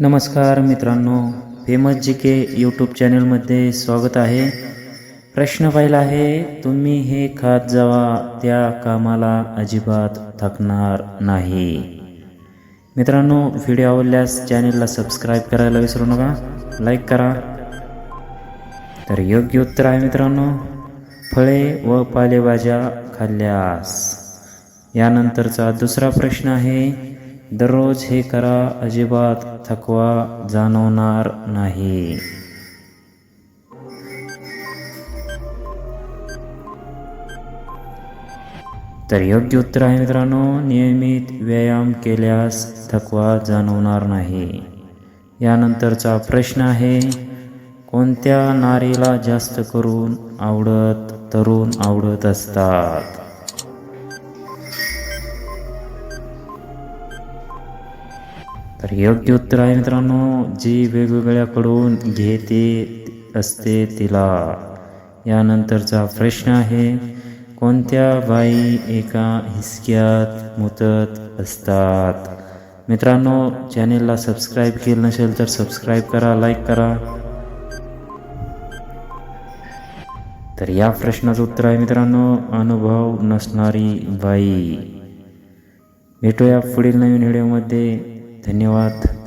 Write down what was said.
नमस्कार मित्रांनो फेमस जी के यूट्यूब चॅनलमध्ये स्वागत आहे. प्रश्न पहिला आहे तुम्ही हे खात जावा त्या कामाला अजिबात थकणार नाही. मित्रांनो व्हिडिओ आवडल्यास चॅनलला सबस्क्राईब करायला विसरू नका लाईक करा. तर योग्य उत्तर आहे मित्रांनो फळे व पालेभाज्या खाल्ल्यास. यानंतरचा दुसरा प्रश्न आहे दररोज हे करा अजिबात थकवा जाणवणार नाही. तर योग्य उत्तर आहे मित्रांनो नियमित व्यायाम केल्यास थकवा जाणवणार नाही. यानंतरचा प्रश्न आहे कोणत्या नारीला जास्त करून आवडत तरुण आवडत असतात? तर योग्य उत्तर आहे मित्रांनो जी वेगवेगळ्याकडून घेते असते तिला. यानंतरचा प्रश्न आहे कोणत्या बाई एका हिसक्यात मुतत असतात? मित्रांनो चॅनेलला सबस्क्राईब केलं नसेल तर सबस्क्राईब करा लाईक करा. तर या प्रश्नाचं उत्तर आहे मित्रांनो अनुभव नसणारी बाई. भेटूया पुढील नवीन व्हिडिओमध्ये. धन्यवाद.